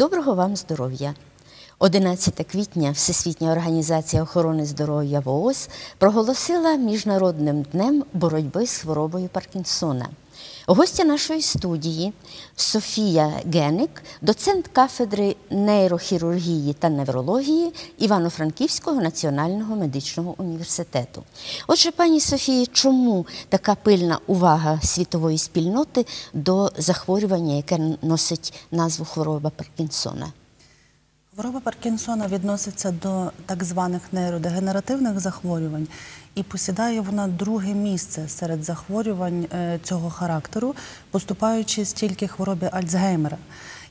Доброго вам здоров'я! 11 квітня Всесвітня організація охорони здоров'я ВООЗ проголосила Міжнародним днем боротьби з хворобою Паркінсона. Гостя нашої студії Софія Геник, доцент кафедри нейрохірургії та неврології Івано-Франківського національного медичного університету. Отже, пані Софії, чому така пильна увага світової спільноти до захворювання, яке носить назву хвороба Паркінсона? Хвороба Паркінсона відноситься до так званих нейродегенеративних захворювань і посідає вона друге місце серед захворювань е, цього характеру, поступаючи стільки хвороби Альцгеймера.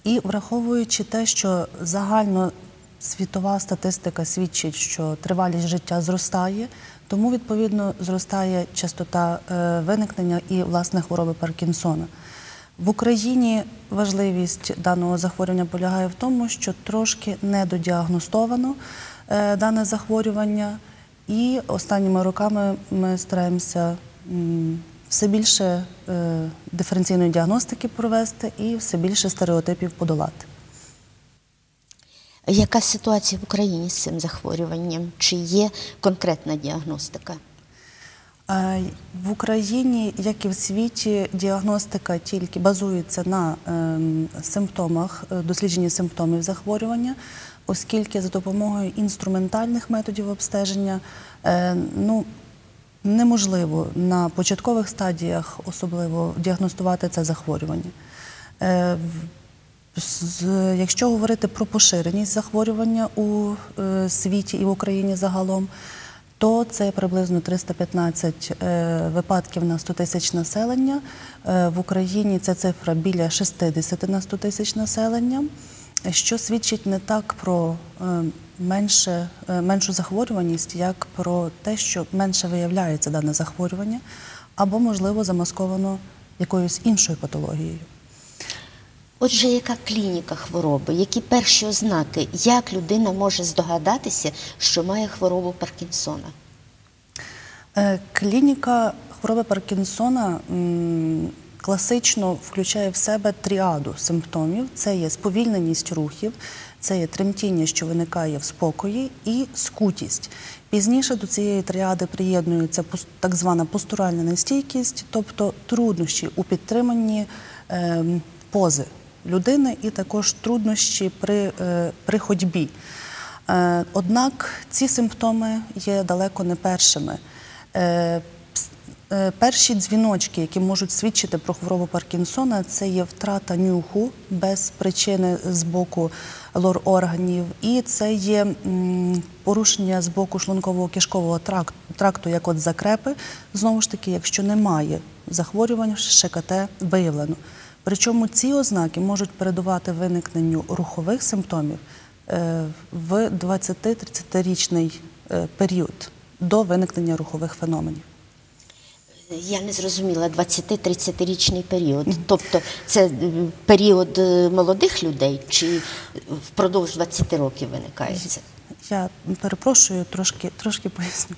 І враховуючи те, що загально світова статистика свідчить, що тривалість життя зростає, тому відповідно зростає частота е, виникнення і власне хвороби Паркінсона. В Україні важливість даного захворювання полягає в тому, що трошки недодіагностовано е, дане захворювання, і останніми роками ми стараємося все більше е, диференційної діагностики провести і все більше стереотипів подолати. Яка ситуація в Україні з цим захворюванням? Чи є конкретна діагностика? В Україні, як і в світі, діагностика тільки базується на ем, симптомах, е, дослідженні симптомів захворювання, оскільки за допомогою інструментальних методів обстеження е, ну, неможливо на початкових стадіях особливо діагностувати це захворювання. Е, Якщо говорити про поширеність захворювання у світі і в Україні загалом, то це приблизно 315 е, випадків на 100 тисяч населення. Е, В Україні ця цифра біля 60 на 100 тисяч населення, що свідчить не так про е, менше, меншу захворюваність, як про те, що менше виявляється дане захворювання, або, можливо, замасковано якоюсь іншою патологією. Отже, яка клініка хвороби, які перші ознаки, як людина може здогадатися, що має хворобу Паркінсона? Е, Клініка хвороби Паркінсона класично включає в себе тріаду симптомів: це є сповільненість рухів, це є тремтіння, що виникає в спокої, і скутість. Пізніше до цієї тріади приєднується так звана постуральна нестійкість, тобто труднощі у підтриманні ем, пози людини, і також труднощі при, е, при ходьбі. Е, Однак ці симптоми є далеко не першими. Е, Перші дзвіночки, які можуть свідчити про хворобу Паркінсона, це є втрата нюху без причини з боку лор-органів, і це є порушення з боку шлунково-кишкового тракту, як от закрепи. Знову ж таки, якщо немає захворювань, ШКТ виявлено. Причому ці ознаки можуть передувати виникненню рухових симптомів е, в 20-30-річний е, період до виникнення рухових феноменів. Я не зрозуміла 20-30-річний період. Тобто це е, період молодих людей чи впродовж 20 років виникає це? Я перепрошую, трошки, трошки поясню.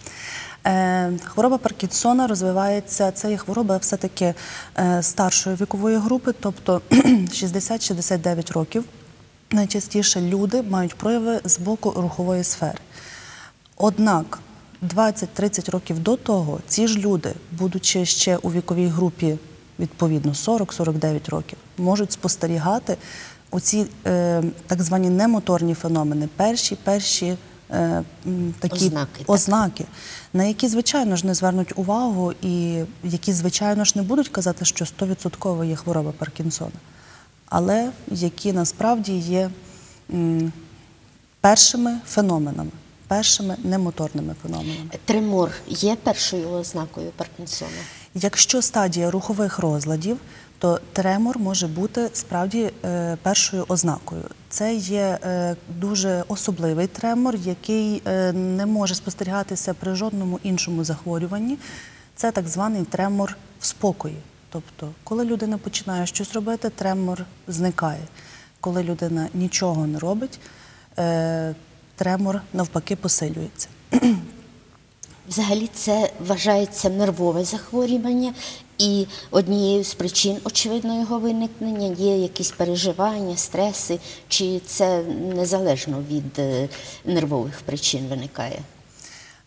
Е, хвороба Паркінсона розвивається, це є хвороба все-таки е, старшої вікової групи, тобто 60-69 років. Найчастіше люди мають прояви з боку рухової сфери. Однак 20-30 років до того ці ж люди, будучи ще у віковій групі відповідно 40-49 років, можуть спостерігати оці е, так звані немоторні феномени, перші перші е, такі Ознаки, так. ознаки, на які, звичайно ж, не звернуть увагу, і які, звичайно ж, не будуть казати, що 100% є хвороба Паркінсона, але які насправді є м, першими феноменами, першими немоторними феноменами. Тремор є першою ознакою Паркінсона? Якщо стадія рухових розладів, то тремор може бути справді е, першою ознакою. Це є е, дуже особливий тремор, який е, не може спостерігатися при жодному іншому захворюванні. Це так званий тремор в спокої. Тобто, коли людина починає щось робити, тремор зникає. Коли людина нічого не робить, тремор навпаки посилюється. Взагалі це вважається нервове захворювання, І однією з причин, очевидно, його виникнення є якісь переживання, стреси, чи це незалежно від е, нервових причин виникає?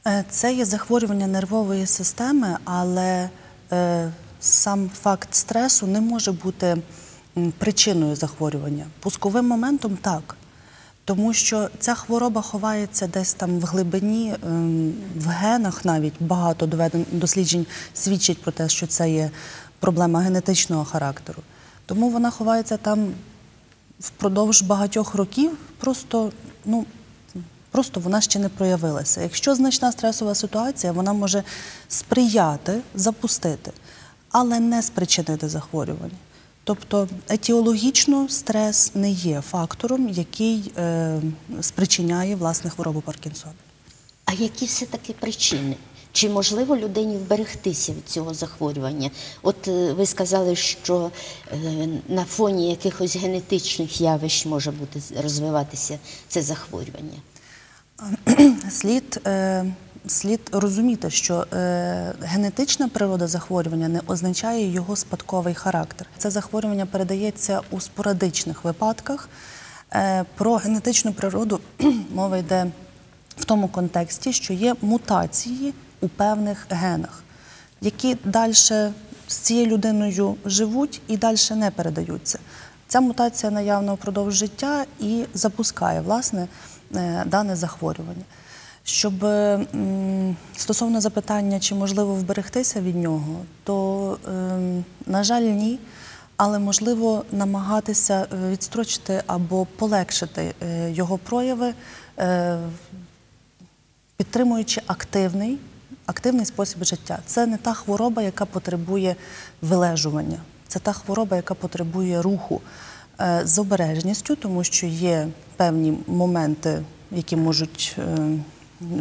Е, Це є захворювання нервової системи, але е, сам факт стресу не може бути причиною захворювання. Пусковим моментом так. Тому що ця хвороба ховається десь там в глибині, ем, в генах навіть багато доведень досліджень свідчить про те, що це є проблема генетичного характеру. Тому вона ховається там впродовж багатьох років, просто, ну, просто вона ще не проявилася. Якщо значна стресова ситуація, вона може сприяти, запустити, але не спричинити захворювання. Тобто етіологічно стрес не є фактором, який е, спричиняє власне хворобу Паркінсона. А які все-таки причини? Чи можливо людині вберегтися від цього захворювання? От е, ви сказали, що е, на фоні якихось генетичних явищ може бути розвиватися це захворювання. Слід, е, слід розуміти, що е, генетична природа захворювання не означає його спадковий характер. Це захворювання передається у спорадичних випадках. Е, про генетичну природу мова йде в тому контексті, що є мутації у певних генах, які далі з цією людиною живуть і далі не передаються. Ця мутація наявна впродовж життя і запускає власне е, дане захворювання. Щоб стосовно запитання, чи можливо вберегтися від нього, то, ем, на жаль, ні. Але можливо намагатися е, відстрочити або полегшити е, його прояви, е, підтримуючи активний, активний спосіб життя. Це не та хвороба, яка потребує вилежування. Це та хвороба, яка потребує руху е, з обережністю, тому що є певні моменти, які можуть е,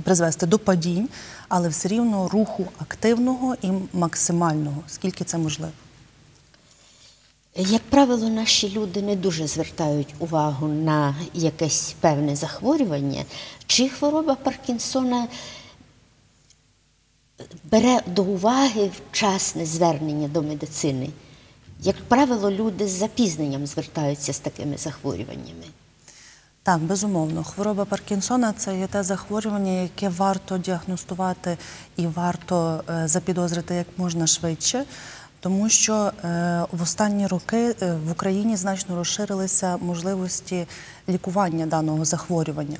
призвести до падінь, але все рівно руху активного і максимального, скільки це можливо. Як правило, наші люди не дуже звертають увагу на якесь певне захворювання, чи хвороба Паркінсона бере до уваги вчасне звернення до медицини. Як правило, люди з запізненням звертаються з такими захворюваннями. Так, безумовно. Хвороба Паркінсона це є те захворювання, яке варто діагностувати і варто е, запідозрити як можна швидше, тому що е, в останні роки е, в Україні значно розширилися можливості лікування даного захворювання.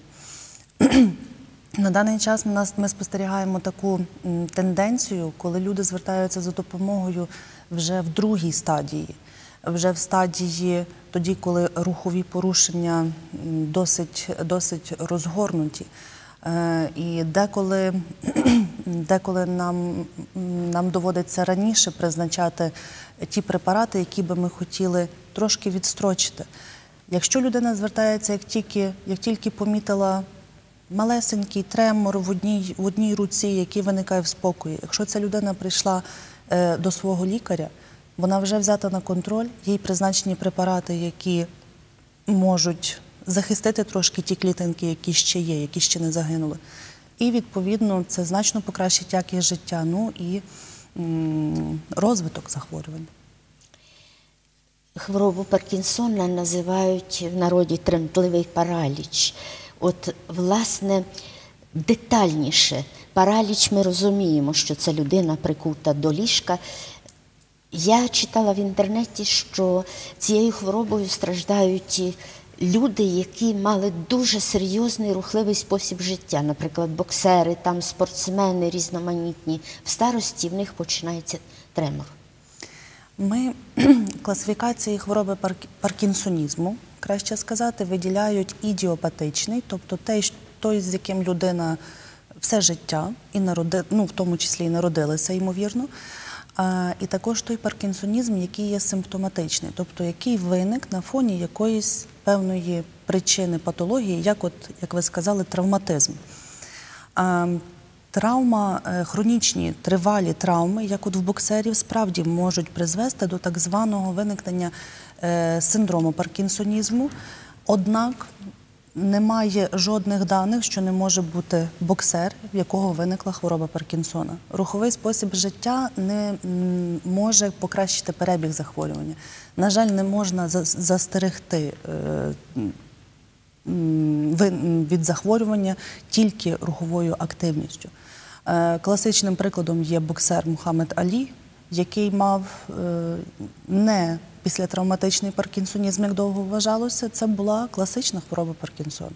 На даний час ми, спостерігаємо таку тенденцію, коли люди звертаються за допомогою вже в другій стадії, вже в стадії тоді, коли рухові порушення досить, досить розгорнуті. Е, І деколи, деколи нам, нам доводиться раніше призначати ті препарати, які би ми хотіли трошки відстрочити. Якщо людина звертається, як тільки, як тільки помітила малесенький тремор в одній, в одній руці, який виникає в спокої. Якщо ця людина прийшла е, до свого лікаря, вона вже взята на контроль, їй призначені препарати, які можуть захистити трошки ті клітинки, які ще є, які ще не загинули. І відповідно це значно покращить якість життя, ну і розвиток захворювань. Хворобу Паркінсона називають в народі тремтливий параліч. От, власне, детальніше, параліч ми розуміємо, що це людина прикута до ліжка. Я читала в інтернеті, що цією хворобою страждають люди, які мали дуже серйозний рухливий спосіб життя, наприклад, боксери, там спортсмени різноманітні. В старості в них починається тремор. Ми класифікації хвороби парк- паркінсонізму, краще сказати, виділяють ідіопатичний, тобто той, з яким людина все життя, і народи, ну, в тому числі і народилася, ймовірно. І також той паркінсонізм, який є симптоматичний, тобто який виник на фоні якоїсь певної причини патології, як, от, як ви сказали, травматизм. Травма, е, хронічні тривалі травми, як от в боксерів, справді можуть призвести до так званого виникнення е, синдрому паркінсонізму. Однак немає жодних даних, що не може бути боксер, в якого виникла хвороба Паркінсона. Руховий спосіб життя не може покращити перебіг захворювання. На жаль, не можна за- застерегти е, від захворювання тільки руховою активністю. Е, Класичним прикладом є боксер Мухаммед Алі, який мав е, не післятравматичний паркінсонізм, як довго вважалося, це була класична хвороба Паркінсона.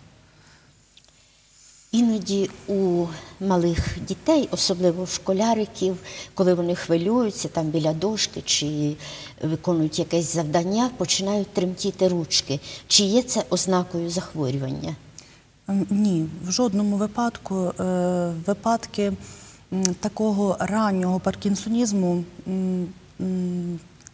Іноді у малих дітей, особливо у школяриків, коли вони хвилюються там біля дошки чи виконують якесь завдання, починають тремтіти ручки. Чи є це ознакою захворювання? Ні, в жодному випадку е, випадки такого раннього паркінсонізму,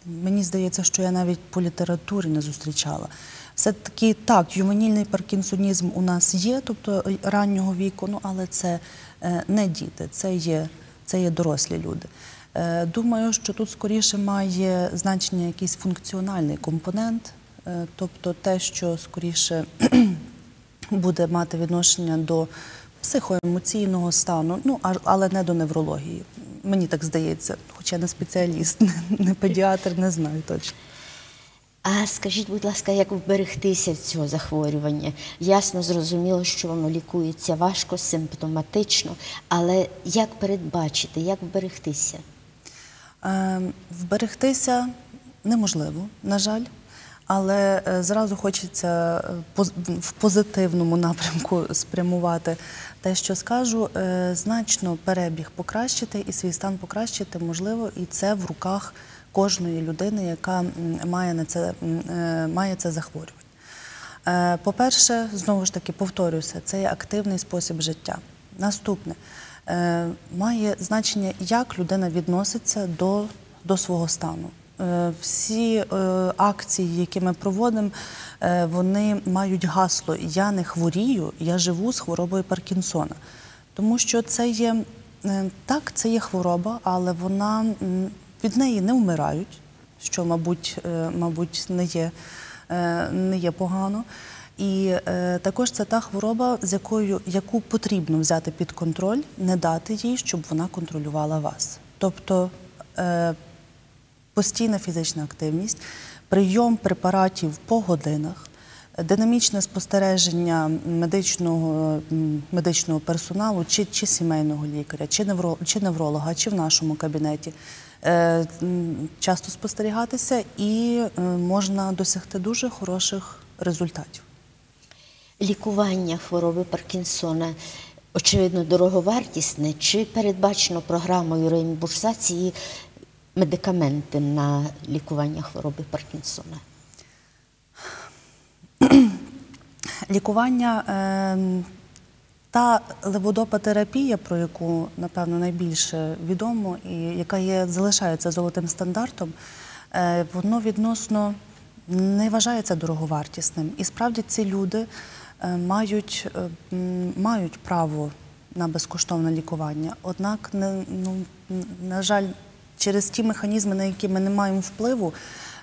мені здається, що я навіть по літературі не зустрічала. Все-таки так, ювенільний паркінсонізм у нас є, тобто е, раннього віку, ну але це е, не діти, це є, це є дорослі люди. Е, Думаю, що тут скоріше має значення якийсь функціональний компонент, тобто те, що скоріше буде мати відношення до психоемоційного стану, ну але не до неврології. Мені так здається, хоча не спеціаліст, не, не педіатр, не знаю точно. А скажіть, будь ласка, як вберегтися від цього захворювання? Ясно, зрозуміло, що воно лікується важко, симптоматично, але як передбачити, як вберегтися? Е, Вберегтися неможливо, на жаль, але е, зразу хочеться е, в позитивному напрямку спрямувати те, що скажу, е, значно перебіг покращити і свій стан покращити можливо, і це в руках кожної людини, яка має на це е, має це захворювання. Е, По-перше, знову ж таки повторюся, це є активний спосіб життя. Наступне має значення, як людина відноситься до, до свого стану. Е, Всі е, акції, які ми проводимо, е, вони мають гасло Я не хворію, я живу з хворобою Паркінсона. Тому що це є так, це є хвороба, але вона від неї не вмирають, що, мабуть, мабуть, не є, погано. І також це та хвороба, з якою яку потрібно взяти під контроль, не дати їй, щоб вона контролювала вас. Тобто постійна фізична активність, прийом препаратів по годинах, динамічне спостереження медичного, медичного персоналу, чи, чи сімейного лікаря, чи, невро, чи невролога, чи в нашому кабінеті. Е, Часто спостерігатися і е, можна досягти дуже хороших результатів. Лікування хвороби Паркінсона, очевидно, дороговартісне, чи передбачено програмою реімбурсації медикаменти на лікування хвороби Паркінсона? Лікування е, та леводопатерапія, про яку напевно найбільше відомо, і яка є залишається золотим стандартом, е, воно відносно не вважається дороговартісним. І справді ці люди е, мають, е, мають право на безкоштовне лікування. Однак, ну, на жаль, через ті механізми, на які ми не маємо впливу,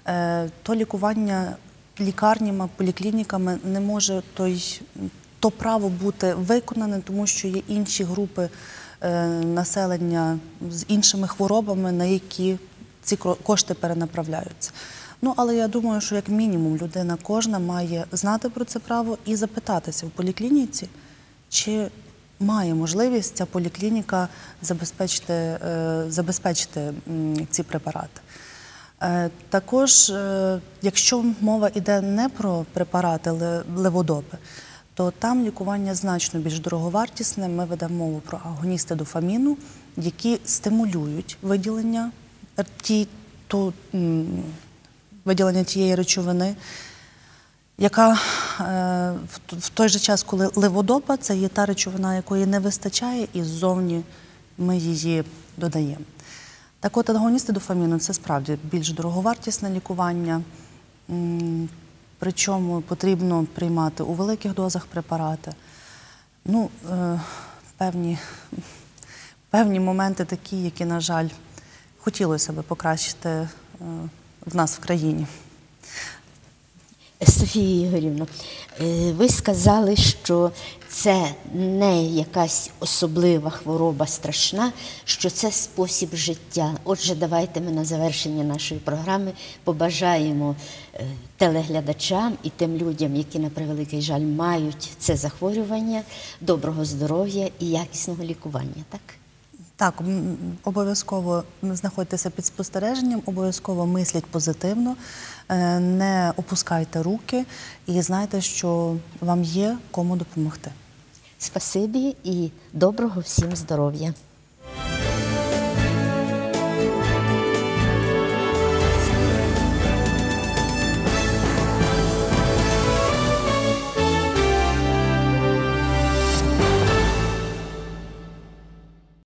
е, то лікування лікарнями, поліклініками не може той, то право бути виконане, тому що є інші групи е, населення з іншими хворобами, на які ці кошти перенаправляються. Ну, але я думаю, що як мінімум людина кожна має знати про це право і запитатися в поліклініці, чи має можливість ця поліклініка забезпечити, е, забезпечити ці препарати. Е, Також, е, якщо мова йде не про препарати леводопи, то там лікування значно більш дороговартісне. Ми ведемо мову про агоністи дофаміну, які стимулюють виділення ті, ту, виділення тієї речовини, яка е, в, той же час, коли леводопа, це є та речовина, якої не вистачає, і ззовні ми її додаємо. Так от агоністи дофаміну це справді більш дороговартісне лікування, причому потрібно приймати у великих дозах препарати. Ну, е, певні, певні моменти такі, які, на жаль, хотілося би покращити е, в нас в країні. Софія Ігорівна, е, ви сказали, що це не якась особлива хвороба страшна, що це спосіб життя. Отже, давайте ми на завершення нашої програми побажаємо е, телеглядачам і тим людям, які на превеликий жаль мають це захворювання, доброго здоров'я і якісного лікування. Так? Так, обов'язково знаходьтеся під спостереженням, обов'язково мисліть позитивно, е, не опускайте руки і знайте, що вам є кому допомогти. Спасибі і доброго всім здоров'я.